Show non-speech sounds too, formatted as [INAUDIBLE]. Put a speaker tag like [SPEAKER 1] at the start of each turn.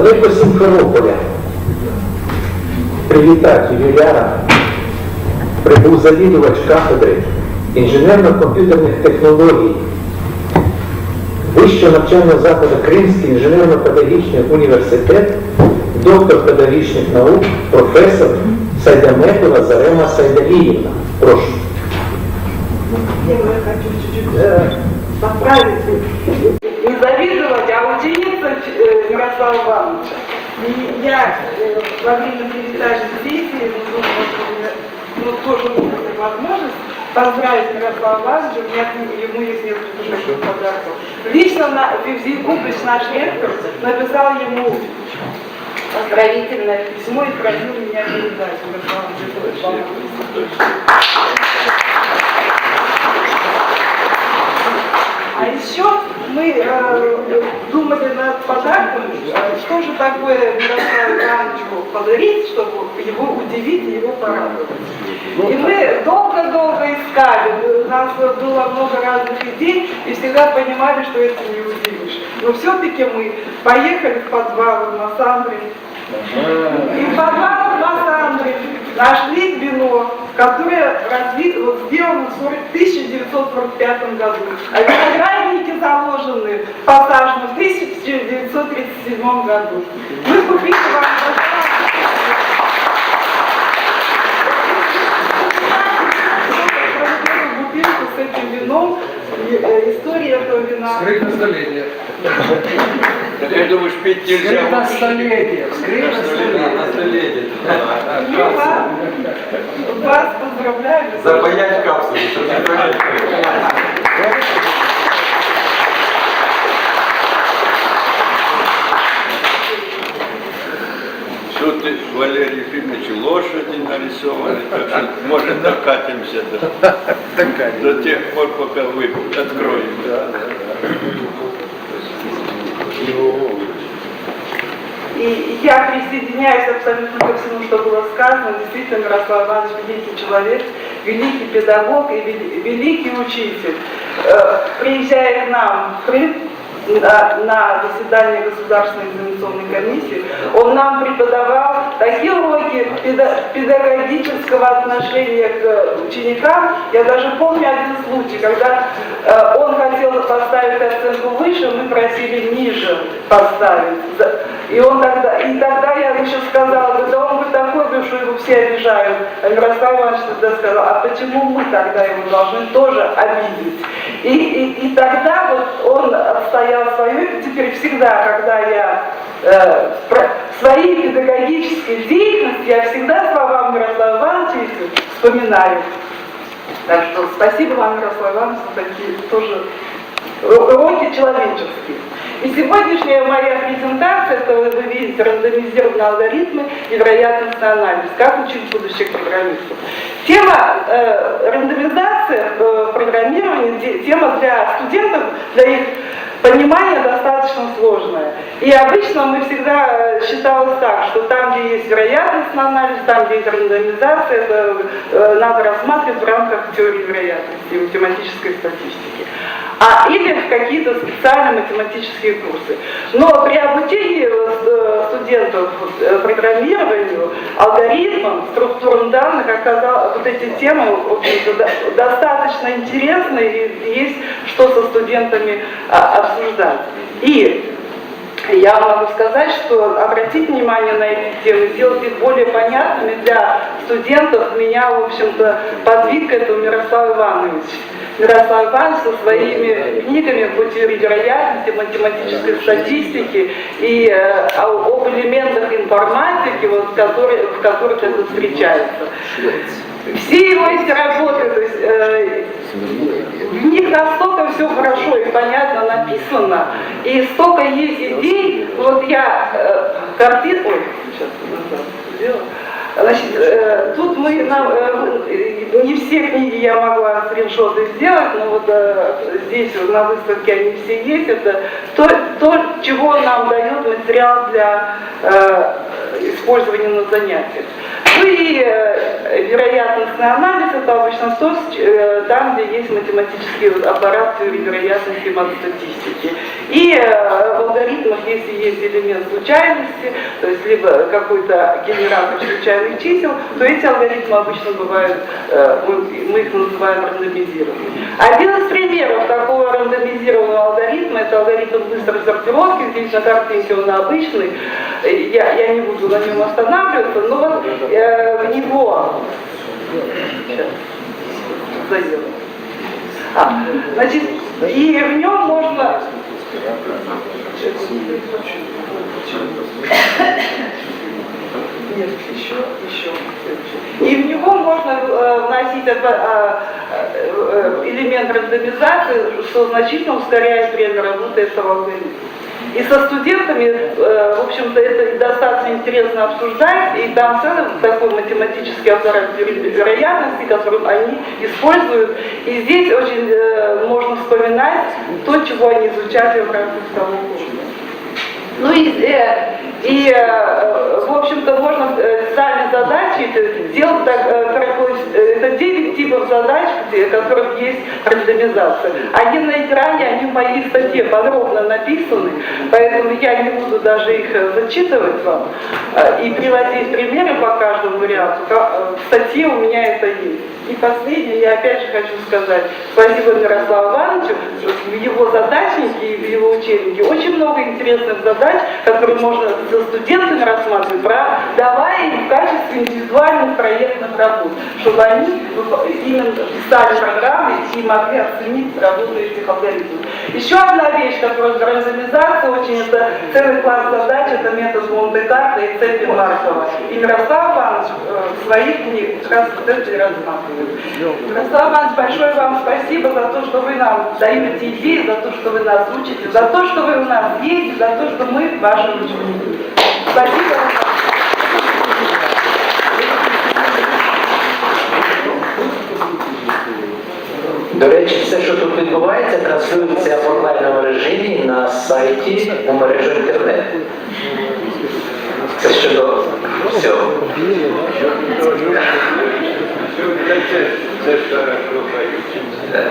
[SPEAKER 1] З Сімферополя привітати Юліана прибув завідувач кафедри інженерно-комп'ютерних технологій Вищого навчального закладу Кримський інженерно-педагогічний університет, доктор педагогічних наук, професор Сайдаметова Зарема Сайдаліївна. Прошу.
[SPEAKER 2] Я хочу чуть-чуть поправить. Не завидовать, а ученица э, Мирослава Ивановича. Я э, во время передачи ну, меня, ну, тоже есть возможность поздравить Мирослава Ивановича, у меня ему есть несколько таких подарков. Лично на, Февзий Кубрич, наш ректор, написал ему поздравительное письмо и просил меня передать. Мирославу Ивановичу. А еще мы э, думали над подарком, э, что же такое Мирославу Ивановичу подарить, чтобы его удивить и его порадовать. И мы долго-долго искали, у нас было много разных идей, и всегда понимали, что это не удивишь. Но все-таки мы поехали в подвал на Сандре, и в подвалах Массандры нашли вино, которое разви- вот сделано в 40 1945 году. А виноградники заложены пассажно в 1937 году. Мы купили вам бутылку с этим вином, э, история этого вина.
[SPEAKER 3] Скрытое столетие.
[SPEAKER 4] Я думаю, пить нельзя.
[SPEAKER 3] Скрытое столетие. Скрытое
[SPEAKER 4] На
[SPEAKER 3] столетие.
[SPEAKER 2] Мы вас, вас поздравляю.
[SPEAKER 4] Запаять капсулу, чтобы никто не открыл. Тут, Валерий Ефимович, лошади нарисованы, так что, [LAUGHS] может, докатимся до, до тех пор, пока вы откроем.
[SPEAKER 2] И я присоединяюсь абсолютно ко всему, что было сказано. Действительно, Мирослав Иванович великий человек, великий педагог и вели- великий учитель. Э, Приезжая к нам в Крым, на, на заседание Государственной экзаменационной комиссии, он нам преподавал такие уроки педа- педагогического отношения к ученикам. Я даже помню один случай, когда э, он хотел поставить оценку выше, мы просили ниже поставить. И он тогда, и тогда я еще сказала, да он вы такой, говорю, что его все обижают. А Мирослав Иванович тогда сказал, а почему мы тогда его должны тоже обидеть? И, и, и тогда вот он отстоял свое, и теперь всегда, когда я э, про- своей педагогической деятельности, я всегда слова Мирослава Ивановича вспоминаю. Так что спасибо вам, Мирослав Иванович, за такие тоже уроки человеческие. И сегодняшняя моя презентация, это вы видите, рандомизированные алгоритмы и вероятностный анализ, как учить будущих программистов. Тема э, рандомизация в программировании, те- тема для студентов, для их понимания достаточно сложная. И обычно мы всегда э, считалось так, что там, где есть вероятностный анализ, там, где есть рандомизация, это э, надо рассматривать в рамках теории вероятности и математической статистики. А или в какие-то специальные математические курсы. Но при обучении э, студентов э, программированию, алгоритмам, структурам данных, оказалось, вот эти темы в достаточно интересны и есть что со студентами а, обсуждать. И я могу сказать, что обратить внимание на эти темы, сделать их более понятными для студентов, меня, в общем-то, подвиг к этому Мирослав Иванович. Мирослав со своими книгами по теории вероятности, математической статистики и э, об элементах информатики, вот, в, которой- в которых это встречается. Все его эти работы, то есть, э, в них настолько все хорошо и понятно написано, и столько есть идей. Вот я э, картин... Ой, сейчас назад сделаю. Значит, э, тут мы, нам, э, не все книги я могла скриншоты сделать, но вот э, здесь на выставке они все есть. Это то, то чего нам дает материал для использования на занятиях. Ну и э, вероятностный анализ это обычно то, э, там, где есть математический вот аппарат теории вероятности и матстатистики. И э, в алгоритмах, если есть элемент случайности, то есть либо какой-то генератор случайных чисел, то эти алгоритмы обычно бывают, э, мы, мы их называем рандомизированными. Один из примеров такого рандомизированного алгоритма, это алгоритм быстрой сортировки, здесь на картинке он обычный, я, я не буду на нем останавливаться, но вот э, в него... Сейчас. А, значит, и в нем можно... Нет, еще, еще. И в него можно э, вносить это, э, э, элемент рандомизации, что значительно ускоряет время работы этого алгоритма. И со студентами, э, в общем-то, это достаточно интересно обсуждать, и там целый такой математический аппарат веро- вероятности, который они используют. И здесь очень э, можно вспоминать то, чего они изучали в рамках того курса. Ну и, э, и в общем-то, можно сами задачи это делать так, это 9 типов задач, где, которых есть рандомизация. Они на экране, они в моей статье подробно написаны, поэтому я не буду даже их э, зачитывать вам э, и приводить примеры по каждому варианту. Э, В статье у меня это есть. И последнее, я опять же хочу сказать, спасибо Мирославу Ивановичу, в его задачнике и в его учебнике очень много интересных задач, которые можно со студентами рассматривать, давая им в качестве индивидуальных проектных работ, чтобы они именно писали программы и могли оценить работу этих алгоритмов. Еще одна вещь, которая рандомизация очень, это целый класс задач, это метод Монте-Карто и цепи Маркова. И Мирослав Иванович э, в своих книгах как раз вот это и рассматривает. Мирослав Иванович, большое вам спасибо за то, что вы нам даете идеи, за то, что вы нас учите, за то, что вы у нас есть, за то, что мы ваши ученики. Спасибо вам.
[SPEAKER 1] До речі, все, що тут відбувається, транслюється в онлайному режимі на сайті у мережу інтернет. Це щодо всього.
[SPEAKER 4] Все, це, ж.